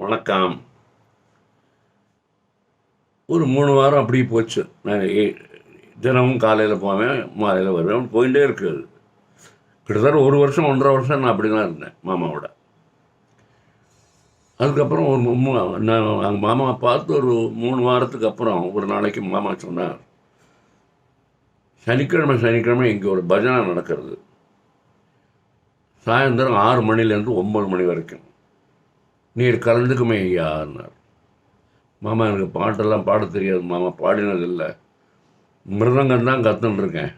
வணக்கம். ஒரு மூணு வாரம் அப்படி போச்சு. நான் ஏ- தினமும் காலையில் போவேன் மாலையில் வருவேன் போயிட்டே இருக்குது கிட்டத்தட்ட ஒரு வருஷம் ஒன்றரை வருஷம் நான் அப்படி தான் இருந்தேன் மாமாவோட. அதுக்கப்புறம் ஒரு நான் எங்கள் மாமாவை பார்த்து ஒரு மூணு வாரத்துக்கு அப்புறம் ஒரு நாளைக்கு மாமா சொன்னார் சனிக்கிழமை சனிக்கிழமை இங்கே ஒரு பஜனை நடக்கிறது. சாயந்தரம் ஆறு மணிலேருந்து ஒம்பது மணி வரைக்கும். நீர் கலந்துக்குமே ஐயான்னார் மாமா எனக்கு பாட்டெல்லாம் பாட தெரியாது மாமா பாடினது இல்லை மிருதங்கம் தான் கற்றுன்ட்ருக்கேன்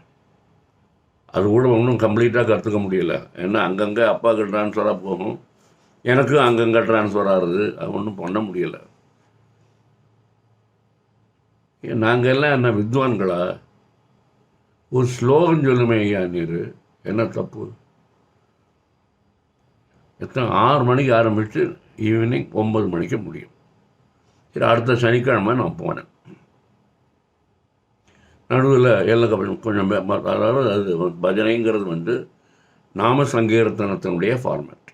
அது கூட ஒன்றும் கம்ப்ளீட்டாக கற்றுக்க முடியல. ஏன்னா அங்கங்கே அப்பாவுக்கு ட்ரான்ஸ்ஃபராக போகும். எனக்கும் அங்கங்கே ட்ரான்ஸ்ஃபர் ஆகுது. அது ஒன்றும் பண்ண முடியலை. நாங்கள் எல்லாம் என்ன வித்வான்களா? ஒரு ஸ்லோகம் சொல்லுமே ஐயா நீர். என்ன தப்பு? எத்தனை ஆறு மணிக்கு ஆரம்பித்து ஈவினிங் ஒம்பது மணிக்கு முடியும். சரி அடுத்த சனிக்கிழமை நான் போனேன். நடுவில் எல்லாம் கொஞ்சம் அதாவது அது பஜனைங்கிறது வந்து நாம சங்கீர்த்தனத்தினுடைய ஃபார்மேட்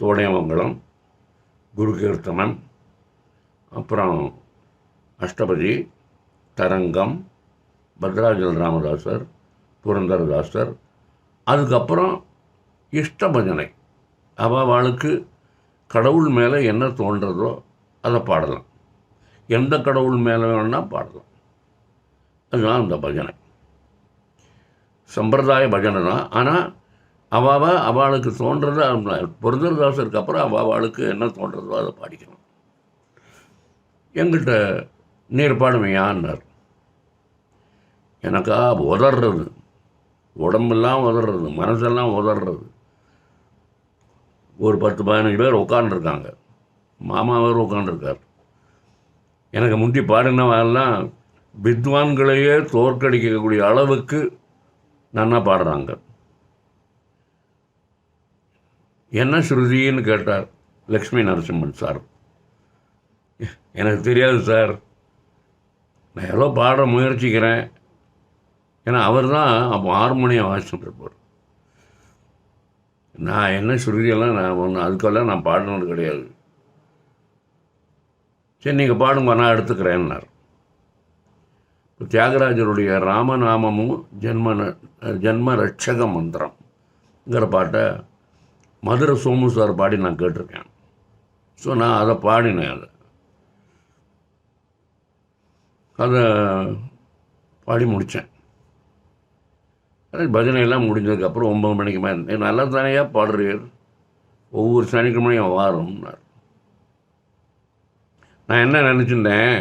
தோடையமங்கலம் குரு கீர்த்தனம் அப்புறம் அஷ்டபதி தரங்கம் பத்ராஜல் ராமதாசர் புரந்தரதாசர் அதுக்கப்புறம் இஷ்ட பஜனை அவளுக்கு கடவுள் மேலே என்ன தோன்றதோ அதை பாடலாம். எந்த கடவுள் மேலே வேணால் பாடலாம். அதுதான் அந்த பஜனை. சம்பிரதாய பஜனை தான். ஆனால் அவாவ அவளுக்கு தோன்றது புரந்தரதாசருக்கு அப்புறம் அவ அவளுக்கு என்ன தோன்றதோ அதை பாடிக்கணும். எங்கிட்ட நீர் பாடுமையான்னார் எனக்கா உதறது உடம்பெல்லாம் உதறது மனசெல்லாம் உதறது ஒரு பத்து பதினஞ்சு பேர் உட்காந்துருக்காங்க மாமா வேறு உட்காந்துருக்கார் எனக்கு முந்தி பாடினவெல்லாம் வித்வான்களையே தோற்கடிக்கக்கூடிய அளவுக்கு நன்னா பாடுறாங்க. என்ன ஸ்ருதின்னு கேட்டார் லக்ஷ்மி நரசிம்மன் சார். எனக்கு தெரியாது சார். நான் எவ்வளோ பாட முயற்சிக்கிறேன். ஏன்னா அவர் தான் அப்போ ஹார்மோனியம் வாசிச்சுட்டு இருப்பார். நான் என்ன ஸ்ருதியெல்லாம் நான் ஒன்று அதுக்கெல்லாம் நான் பாடினது கிடையாது. சரி நீங்கள் பாடுங்க நான் எடுத்துக்கிறேன்னார். இப்போ தியாகராஜருடைய ராமநாமமும் ஜென்ம ந- ஜென்ம ரட்சக மந்திரம்ங்கிற பாட்டை மதுரை சோமு சார் பாடி நான் கேட்டிருக்கேன். ஸோ நான் அதை பாடினேன் அதை. அதை பாடி முடித்தேன் பஜனை பஜனையெல்லாம் முடிஞ்சதுக்கப்புறம் ஒம்பது மணிக்கு மேலே. நல்லா தானேயா பாடுறீர்? ஒவ்வொரு சனிக்கிழமையும் வாரம்னார். நான் என்ன நினச்சிருந்தேன்?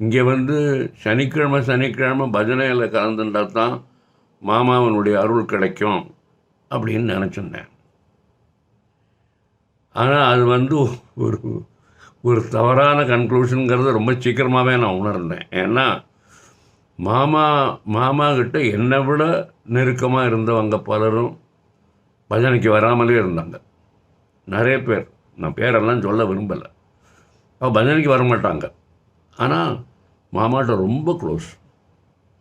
இங்கே வந்து சனிக்கிழமை சனிக்கிழமை பஜனையில் கலந்துட்டா தான் மாமாவனுடைய அருள் கிடைக்கும் அப்படின்னு நினச்சிருந்தேன். ஆனால் அது வந்து ஒரு ஒரு தவறான கன்க்ளூஷனுங்கிறத ரொம்ப சீக்கிரமாகவே நான் உணர்ந்தேன். ஏன்னா மாமா மாமா கிட்ட என்னை விட நெருக்கமாக இருந்தவங்க பலரும் பஜனைக்கு வராமலே இருந்தாங்க. நிறைய பேர். நான் பேரெல்லாம் சொல்ல விரும்பலை. அவள் பஜனைக்கு வர மாட்டாங்க ஆனால் மாமாட்ட ரொம்ப க்ளோஸ்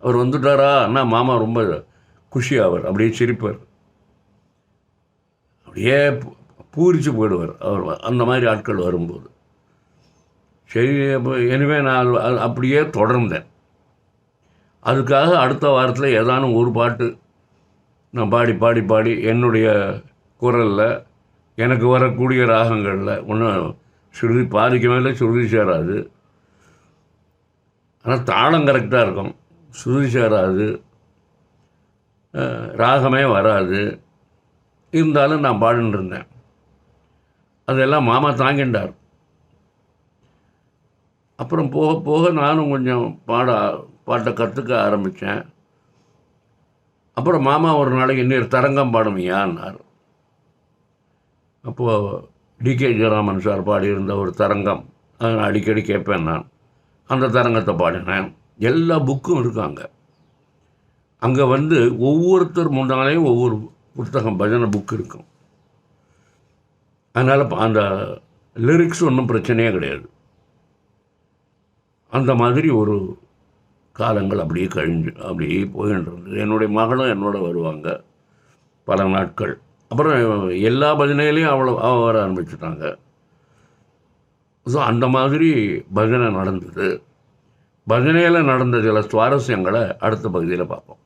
அவர் வந்துட்டாரா? அண்ணா மாமா ரொம்ப குஷி ஆவார் அப்படியே சிரிப்பார். அப்படியே பூரிச்சு போயிடுவார். அவர் அந்த மாதிரி ஆட்கள் வரும்போது. சரி அப்போ எனவே நான் அப்படியே தொடர்ந்தேன். அதுக்காக அடுத்த வாரத்தில் ஏதானும் ஒரு பாட்டு நான் பாடி பாடி பாடி என்னுடைய குரலில் எனக்கு வரக்கூடிய ராகங்களில் ஒன்றும் சுருதி பாதிக்கவே மேலே சுருதி சேராது. ஆனால் தாளம் கரெக்டாக இருக்கும். சுருதி சேராது. ராகமே வராது. இருந்தாலும் நான் பாடின்னு இருந்தேன். அதெல்லாம் மாமா தாங்கின்றார். அப்புறம் போக போக நானும் கொஞ்சம் பாட பாட்டை கற்றுக்க ஆரம்பித்தேன் அப்புறம் மாமா ஒரு நாளைக்கு இன்னொரு தரங்கம் பாடுமையான்னார். அப்போது டிகே ஜெயராமன் சார் பாடியிருந்த ஒரு தரங்கம் அதை நான் அடிக்கடி கேட்பேன் நான். அந்த தரங்கத்தை பாடினேன். எல்லா புக்கும் இருக்காங்க. அங்கே வந்து ஒவ்வொருத்தர் முன்னாலேயும் ஒவ்வொரு புத்தகம் பஜனை புக் இருக்கும். அதனால் அந்த லிரிக்ஸ் ஒன்றும் பிரச்சனையே கிடையாது. அந்த மாதிரி ஒரு காலங்கள் அப்படியே கழிஞ்சு அப்படியே போயின்றது என்னுடைய மகளும் என்னோட வருவாங்க. பல நாட்கள். அப்புறம் எல்லா பஜனையிலையும் அவ்வளோ அவ வர ஆரம்பிச்சுட்டாங்க. ஸோ அந்த மாதிரி பஜனை நடந்தது. பஜனையில் நடந்த சில சுவாரஸ்யங்களை அடுத்த பகுதியில் பார்ப்போம்.